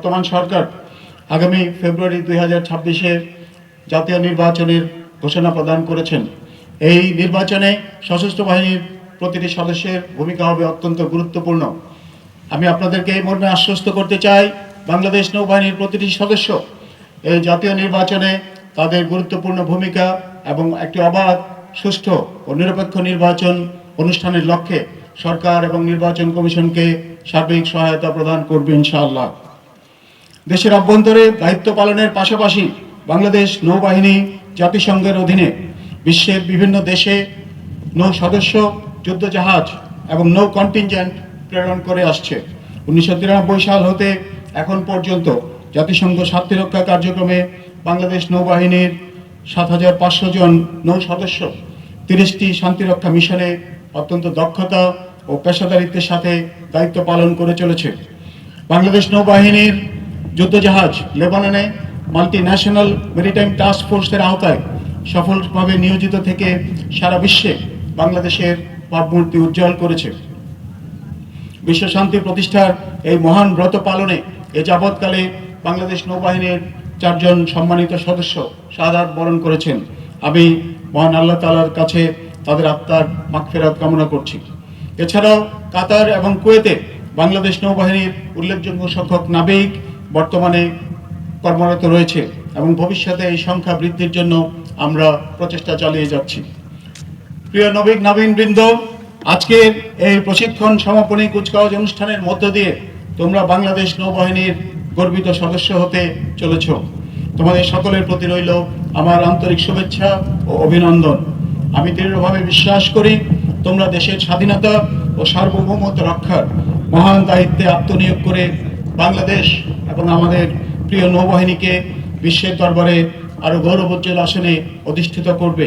বর্তমান সরকার আগামী ফেব্রুয়ারি দুই হাজার ছাব্বিশে জাতীয় নির্বাচনের ঘোষণা প্রদান করেছেন। এই নির্বাচনে সশস্ত্র বাহিনীর প্রতিটি সদস্যের ভূমিকা হবে অত্যন্ত গুরুত্বপূর্ণ। আমি আপনাদেরকে এই মর্মে আশ্বস্ত করতে চাই, বাংলাদেশ নৌবাহিনীর প্রতিটি সদস্য এই জাতীয় নির্বাচনে তাদের গুরুত্বপূর্ণ ভূমিকা এবং একটি অবাধ, সুষ্ঠু ও নিরপেক্ষ নির্বাচন অনুষ্ঠানের লক্ষ্যে সরকার এবং নির্বাচন কমিশনকে সার্বিক সহায়তা প্রদান করবে ইনশাআল্লাহ। দেশের অভ্যন্তরে দায়িত্ব পালনের পাশাপাশি বাংলাদেশ নৌবাহিনী জাতিসংঘের অধীনে বিশ্বের বিভিন্ন দেশে নৌ সদস্য যুদ্ধজাহাজ এবং নৌ কন্টিনজেন্ট প্রেরণ করে আসছে। উনিশশো তিরানব্বই সাল হতে এখন পর্যন্ত জাতিসংঘ শান্তিরক্ষা কার্যক্রমে বাংলাদেশ নৌবাহিনীর সাত হাজার পাঁচশো জন নৌ সদস্য তিরিশটি শান্তিরক্ষা মিশনে অত্যন্ত দক্ষতা ও পেশাদারিত্বের সাথে দায়িত্ব পালন করে চলেছে। বাংলাদেশ নৌবাহিনীর যুদ্ধজাহাজ লেবাননে মাল্টি ন্যাশনাল মেরিটাইম টাস্ক ফোর্সের আওতায় সফলভাবে নিয়োজিত থেকে সারা বিশ্বে বাংলাদেশের ভাবমূর্তি উজ্জ্বল করেছে। বিশ্ব শান্তি প্রতিষ্ঠার এই মহান ব্রত পালনে এ যাবৎকালে বাংলাদেশ নৌবাহিনীর চারজন সম্মানিত সদস্য সাদাত বরণ করেছেন। আমি মহান আল্লাহ তালার কাছে তাদের আত্মার মাগফেরাত কামনা করছি। এছাড়াও কাতার এবং কুয়েতে বাংলাদেশ নৌবাহিনীর উল্লেখযোগ্য সংখ্যক নাবিক বর্তমানে কর্মরত রয়েছে এবং ভবিষ্যতে এই সংখ্যা বৃদ্ধির জন্য আমরা প্রচেষ্টা চালিয়ে যাচ্ছি। প্রিয় নবীন বৃন্দ আজকের এই প্রশিক্ষণ সমাপনী কুচকাওয়াজ অনুষ্ঠানের মধ্য দিয়ে তোমরা বাংলাদেশ নৌবাহিনীর গর্বিত সদস্য হতে চলেছ। তোমাদের সকলের প্রতি রইল আমার আন্তরিক শুভেচ্ছা ও অভিনন্দন। আমি দৃঢ়ভাবে বিশ্বাস করি তোমরা দেশের স্বাধীনতা ও সার্বভৌমত্ব রক্ষার মহান দায়িত্বে আত্মনিয়োগ করে বাংলাদেশ এবং আমাদের প্রিয় নৌবাহিনীকে বিশ্বের দরবারে আরও গৌরবোজ্জ্বল আসনে অধিষ্ঠিত করবে।